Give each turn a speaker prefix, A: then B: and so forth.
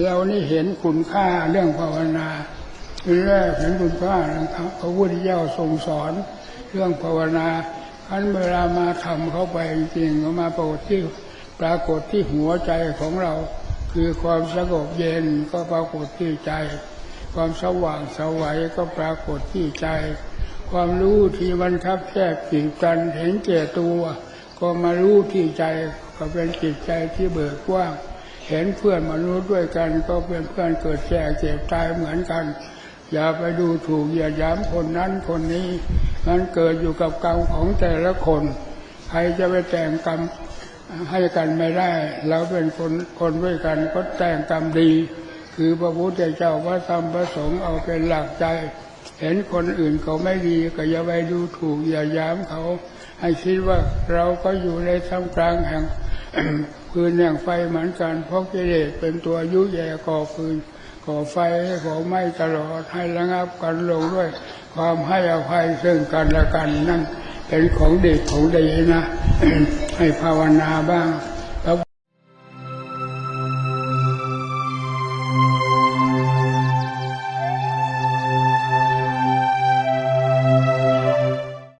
A: เรานี่เห็นคุณค่าเรื่องภาวนาทีแรกเห็นคุณค่านะครับพระพุทธเจ้าทรงสอน เรื่องภาวนาอันเวลามาทำเข้าไปจริงๆก็มาปรากฏที่ปรากฏที่หัวใจของเรา คือความสงบเย็นก็ปรากฏที่ใจ ความสว่างสวัยก็ปรากฏที่ใจ ความรู้ที่มันคับแคบขีดกันเห็นแก่ตัว ก็มารู้ที่ใจก็เป็นจิตใจที่เบิกกว้าง เห็นเพื่อนมนุษย์ด้วยกัน ก็เป็นเพื่อนเกิดแก่เจ็บตายเหมือนกัน อย่าไปดูถูกอย่าย้ำคนนั้นคนนี้ มันเกิดอยู่กับกรรมของแต่ละคน ใครจะไปแต่งกรรมให้กันไม่ได้เราเป็นคนคนด้วยกันก็แต่งกรรมดี คือพระพุทธเจ้าพระธรรมพระสงฆ์เอาเป็นหลักใจ เห็นคนอื่นเขาไม่ดีก็อย่าไปดูถูกอย่าย้ำเขา ให้คิดว่าเราก็อยู่ในท่ามกลางแห่ง พื้นแห่งไฟเหมือนกันเพราะกิเลสเป็นตัวยุแย่ก่อฟืนก่อไฟให้เผาไหม้ตลอดให้ระงับกันลงด้วย ความให้อภัยซึ่งกันและกันนั่นเป็นของเด็กของดีนะ ให้ภาวนาบ้าง